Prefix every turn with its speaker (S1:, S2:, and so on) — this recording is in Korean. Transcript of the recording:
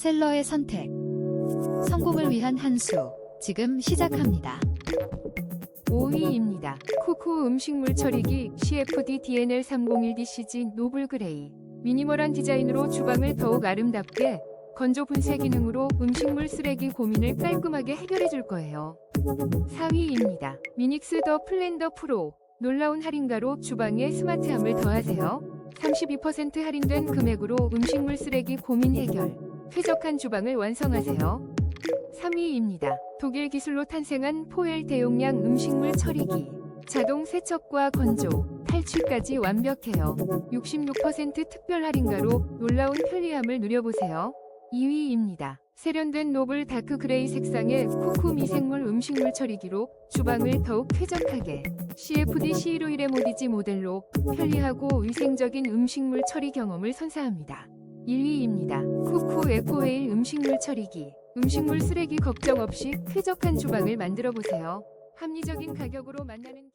S1: 셀러의 선택. 성공을 위한 한 수. 지금 시작합니다.
S2: 5위입니다. 쿠쿠 음식물 처리기 CFD DNL 301DCG 노블 그레이. 미니멀한 디자인으로 주방을 더욱 아름답게 건조 분쇄 기능으로 음식물 쓰레기 고민을 깔끔하게 해결해 줄 거예요. 4위입니다. 미닉스 더 플랜더 프로. 놀라운 할인가로 주방에 스마트함을 더하세요. 32% 할인된 금액으로 음식물 쓰레기 고민 해결. 쾌적한 주방을 완성하세요. 3위입니다. 독일 기술로 탄생한 포엘 대용량 음식물 처리기. 자동 세척과 건조, 탈취까지 완벽해요. 66% 특별 할인가로 놀라운 편리함을 누려보세요. 2위입니다. 세련된 노블 다크 그레이 색상의 쿠쿠 미생물 음식물 처리기로 주방을 더욱 쾌적하게 CFD C1 1모디지 모델로 편리하고 위생적인 음식물 처리 경험을 선사합니다. 1위입니다. 쿠쿠 에코웨일 음식물 처리기. 음식물 쓰레기 걱정 없이 쾌적한 주방을 만들어 보세요. 합리적인 가격으로 만나는